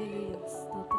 Аллилуйя.